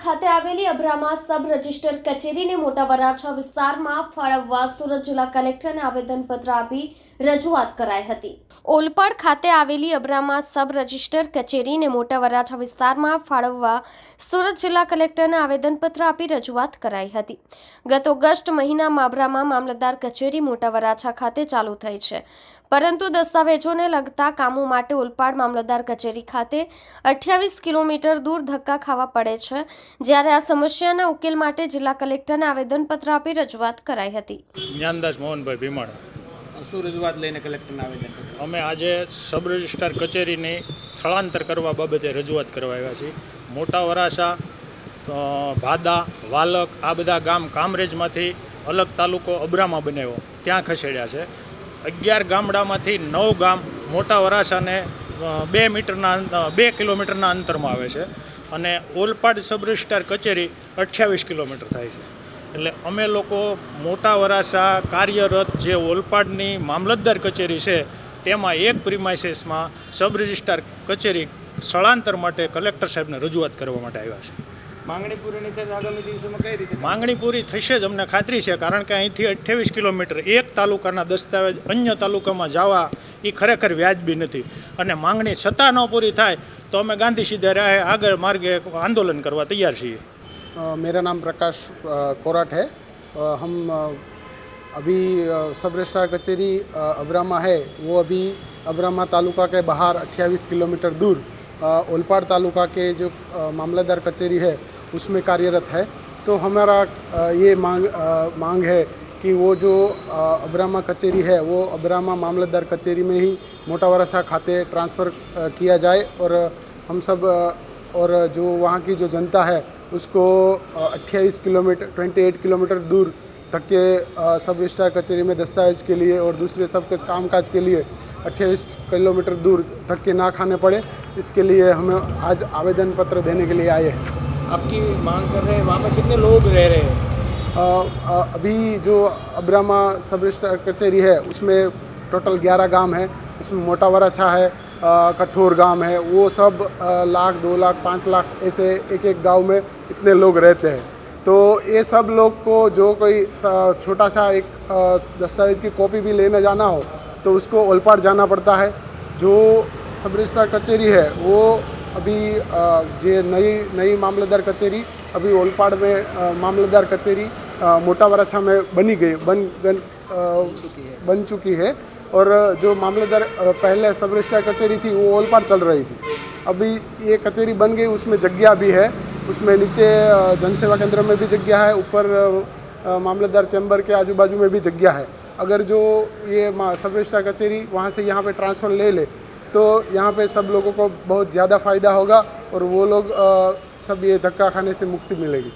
ખાતે આવેલી અભરામાં સબ રજિસ્ટર કચેરીને મોટા વરાછા વિસ્તારમાં ફાળવવા સુરત જિલ્લા કલેક્ટરને આવેદનપત્ર આપી રજૂઆત કરાઈ હતી. ઓલપાડ ખાતે આવેલી અબ્રામા સબ રજિસ્ટર કચેરીને મોટા વરાછા વિસ્તારમાં ફાળવવા સુરત જિલ્લા કલેક્ટરને આવેદનપત્ર આપી રજૂઆત કરાઈ હતી. ગત ઓગસ્ટ મહિનામાં અબ્રામા મામલતદાર કચેરી મોટા વરાછા ખાતે ચાલુ થઈ છે. પરંતુ દસ્તાવેજોને લગતા કામો માટે ઓલપાડ મામલતદાર કચેરી ખાતે અઠ્યાવીસ કિલોમીટર દૂર ધક્કા ખાવા પડે છે જ્યારે આ સમસ્યાના ઉકેલ માટે જિલ્લા કલેક્ટરને આવેદનપત્ર આપી રજૂઆત કરાઈ હતી. જ્ઞાનદાસ મોહનભાઈ ભીમણ. શું રજૂઆત લઈને કલેક્ટરને આવેદન અમે આજે સબ રજિસ્ટ્રાર કચેરીની સ્થળાંતર કરવા બાબતે રજૂઆત કરવા આવ્યા છીએ. મોટા વરાસા ભાદા વાલક આ બધા ગામ કામરેજમાંથી અલગ તાલુકો અબ્રામા બનાવ્યો ત્યાં ખસેડ્યા છે. અગિયાર ગામડામાંથી નવ ગામ મોટા વરાસાને બે મીટરના બે કિલોમીટરના અંતરમાં આવે છે. અને ઓલપાડ સબ રજિસ્ટ્રાર કચેરી અઠ્યાવીસ કિલોમીટર થાય છે. એટલે અમે લોકો મોટા વરાસા કાર્યરત જે ઓલપાડની મામલતદાર કચેરી છે, તેમાં એક પ્રિમાઇસીસમાં સબ રજિસ્ટ્રાર કચેરી સ્થળાંતર માટે કલેક્ટર સાહેબને રજૂઆત કરવા માટે આવ્યા છે. માંગણી પૂરી નહીં થાય તો આગામી દિવસોમાં કઈ રીતે માંગણી પૂરી થશે જ અમને ખાતરી છે કારણ કે અહીંથી અઠ્યાવીસ કિલોમીટર એક તાલુકાના દસ્તાવેજ અન્ય તાલુકામાં જવા એ ખરેખર વ્યાજબી નથી અને માંગણી છતાં ન પૂરી થાય તો અમે ગાંધી સીધા રાહે આગળ માર્ગે આંદોલન કરવા તૈયાર છીએ अ, मेरा नाम प्रकाश अ, कोराट है अ, हम अ, अभी अ, सब रजिस्ट्रार कचेरी अ, अब्रामा है वो अभी अब्रामा तालुका के बाहर 28 किलोमीटर दूर अ, ओलपाड़ तालुका के जो अ, मामलादार कचेरी है उसमें कार्यरत है। तो हमारा ये मांग मांग है कि वो जो अब्रामा कचेरी है, वो अब्रामा मामलतदार कचेरी में ही मोटा वरासा खाते ट्रांसफ़र किया जाए और हम सब और जो वहाँ की जो जनता है, उसको 28 किलोमीटर 28 किलोमीटर दूर तक के सब रजिस्ट्रार कचेरी में दस्तावेज़ के लिए और दूसरे सब कुछ कामकाज के लिए 28 किलोमीटर दूर तक के ना खाने पड़े। इसके लिए हमें आज आवेदन पत्र देने के लिए आए हैं। आपकी मांग कर रहे हैं वहाँ पर कितने लोग रह रहे हैं? अ, अ, अभी जो अब्रामा सब रजिस्टर कचहरी है उसमें टोटल 11 गाँव है। उसमें मोटा वराछा है कठोर गाँव है। वो सब लाख दो लाख पाँच लाख ऐसे एक एक गाँव में इतने लोग रहते हैं। तो ये सब लोग को जो कोई छोटा सा एक दस्तावेज़ की कॉपी भी लेने जाना हो तो उसको ओलपाड़ जाना पड़ता है। जो सब रजिस्टर कचहरी है वो अभी जे नई नई मामलतदार कचेरी अभी ओलपाड़ में मामलतदार कचेरी मोटा वराछा में बनी गई बन बन बन चुकी है। और जो मामलतदार अ, पहले सब रजिस्ट्रार कचेरी थी वो ओलपाड़ चल रही थी। अभी ये कचेरी बन गई उसमें जगह भी है। उसमें नीचे जनसेवा केंद्र में भी जगह है ऊपर मामलतदार चैम्बर के आजू बाजू में भी जगह है। अगर जो ये सब रजिस्ट्रार कचेरी वहाँ से यहाँ पे ट्रांसफ़र ले ले तो यहाँ पे सब लोगों को बहुत ज़्यादा फ़ायदा होगा और वो लोग अ, सब ये धक्का खाने से मुक्ति मिलेगी